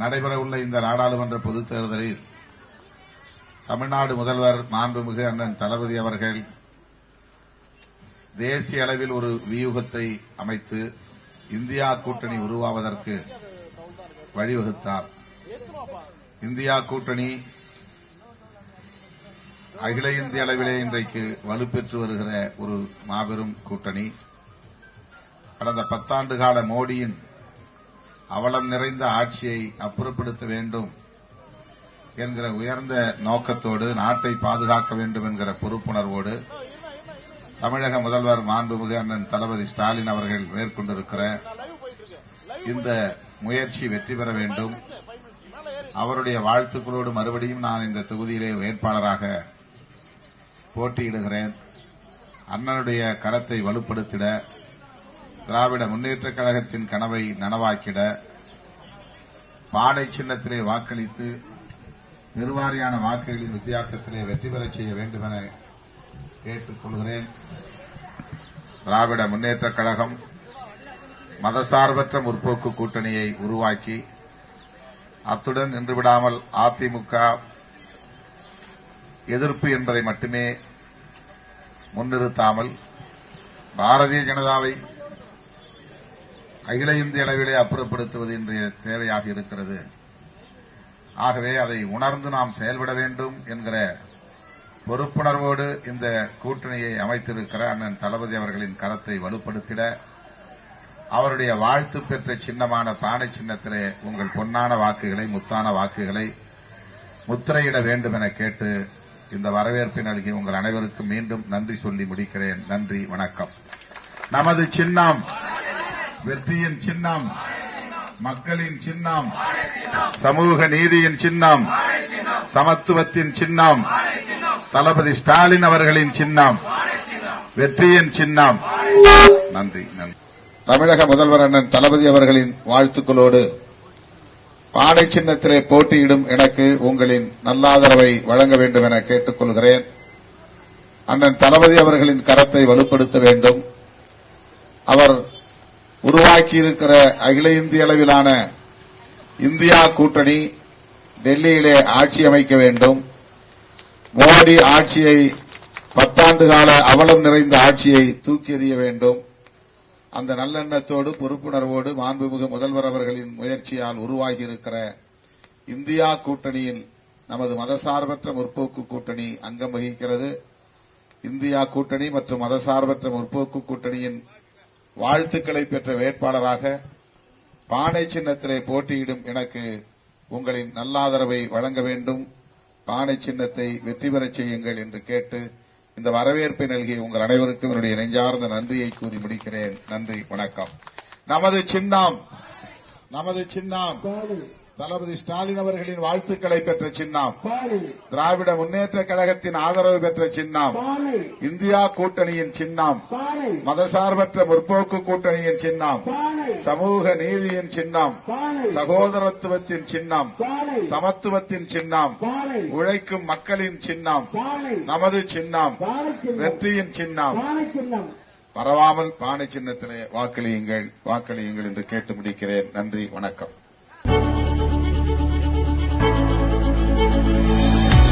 நடைபெறவுள்ள இந்த நாடாளுமன்ற பொதுத் தேர்தலில் தமிழ்நாடு முதல்வர் மாண்புமிகு அண்ணன் தளபதி அவர்கள் தேசிய அளவில் ஒரு வியூகத்தை அமைத்து இந்தியா கூட்டணி உருவாவதற்கு வழிவகுத்தார். இந்தியா கூட்டணி அகில இந்திய அளவிலே இன்றைக்கு வலுப்பெற்று வருகிற ஒரு மாபெரும் கூட்டணி. கடந்த பத்தாண்டு கால மோடியின் அவலம் நிறைந்த ஆட்சியை அப்புறப்படுத்த வேண்டும் என்கிற உயர்ந்த நோக்கத்தோடு நாட்டை பாதுகாக்க வேண்டும் என்கிற பொறுப்புணர்வோடு தமிழக முதல்வர் மாண்புமிகு அண்ணன் தளபதி ஸ்டாலின் அவர்கள் மேற்கொண்டிருக்கிற இந்த முயற்சி வெற்றி பெற வேண்டும். அவருடைய வாழ்த்துக்களோடு மறுபடியும் நான் இந்த தொகுதியிலே வேட்பாளராக போட்டியிடுகிறேன். அண்ணனுடைய கரத்தை வலுப்படுத்திட திராவிட முன்னேற்றக் கழகத்தின் கனவை நனவாக்கிட பாடை சின்னத்திலே வாக்களித்து பெருவாரியான வாக்குகளின் வித்தியாசத்திலே வெற்றி பெறச் செய்ய வேண்டும் என கேட்டுக் கொள்கிறேன். திராவிட முன்னேற்றக் கழகம் மதசார்பற்ற முற்போக்கு கூட்டணியை உருவாக்கி அத்துடன் நின்று விடாமல் அதிமுக எதிர்ப்பு என்பதை மட்டுமே முன்னிறுத்தாமல் பாரதிய ஜனதாவை அகில இந்திய அளவிலே அப்புறப்படுத்துவது இன்றைய தேவையாக இருக்கிறது. ஆகவே அதை உணர்ந்து நாம் செயல்பட வேண்டும் என்கிற பொறுப்புணர்வோடு இந்த கூட்டணியை அமைத்திருக்கிற அண்ணன் தளபதி அவர்களின் கரத்தை வலுப்படுத்திட அவருடைய வாழ்த்து பெற்ற சின்னமான பானை சின்னத்திலே உங்கள் பொன்னான வாக்குகளை முத்தான வாக்குகளை முத்திரையிட வேண்டும் என கேட்டு இந்த வரவேற்பை நல்கி உங்கள் அனைவருக்கும் மீண்டும் நன்றி சொல்லி முடிக்கிறேன். நன்றி வணக்கம். நமது சின்னம் வெற்றியின் சின்னம் மக்களின் சின்னம் சமூக நீதியின் சின்னம் சமத்துவத்தின் சின்னம் தளபதி ஸ்டாலின் அவர்களின் சின்னம். வெற்றியின் சின்னம். நன்றி நன்றி. தமிழக முதல்வர் அண்ணன் தளபதி அவர்களின் வாழ்த்துக்களோடு பானை சின்னத்திலே போட்டியிடும் எனக்கு உங்களின் நல்லாதரவை வழங்க வேண்டும் என கேட்டுக்கொள்கிறேன். அண்ணன் தளபதி அவர்களின் கரத்தை வலுப்படுத்த வேண்டும். உருவாக்கியிருக்கிற அகில இந்திய அளவிலான இந்தியா கூட்டணி டெல்லியிலே ஆட்சி அமைக்க வேண்டும். மோடி ஆட்சியை பத்தாண்டு கால அவலம் நிறைந்த ஆட்சியை தூக்கி எறிய வேண்டும். அந்த நல்லெண்ணத்தோடு பொறுப்புணர்வோடு மாண்புமிகு முதல்வர் அவர்களின் முயற்சியால் உருவாகியிருக்கிற இந்தியா கூட்டணியில் நமது மதசார்பற்ற முற்போக்கு கூட்டணி அங்கம் வகிக்கிறது. இந்தியா கூட்டணி மற்றும் மதசார்பற்ற முற்போக்கு கூட்டணியின் வாழ்த்துக்களை பெற்ற வேட்பாளராக பானை சின்னத்திலே போட்டியிடும் எனக்கு உங்களின் நல்லாதரவை வழங்க வேண்டும். பானை சின்னத்தை வெற்றி பெறச் செய்யுங்கள் என்று கேட்டு இந்த வரவேற்பை நல்கிய உங்கள் அனைவருக்கும் என்னுடைய நெஞ்சார்ந்த நன்றியை கூறி முடிக்கிறேன். நன்றி வணக்கம். நமது சின்னம் நமது சின்னம். தளபதி ஸ்டாலின் அவர்களின் வாழ்த்துக்களை பெற்ற சின்னம். திராவிட முன்னேற்ற கழகத்தின் ஆதரவு பெற்ற சின்னம். இந்தியா கூட்டணியின் சின்னம். மதசார்பற்ற முற்போக்கு கூட்டணியின் சின்னம். சமூக நீதியின் சின்னம். சகோதரத்துவத்தின் சின்னம். சமத்துவத்தின் சின்னம். உழைக்கும் மக்களின் சின்னம். நமது சின்னம். வெற்றியின் சின்னம். பரவாமல் பானை சின்னத்திலே வாக்களியுங்கள். வாக்களியுங்கள் என்று கேட்டு முடிக்கிறேன். நன்றி. வணக்கம். Música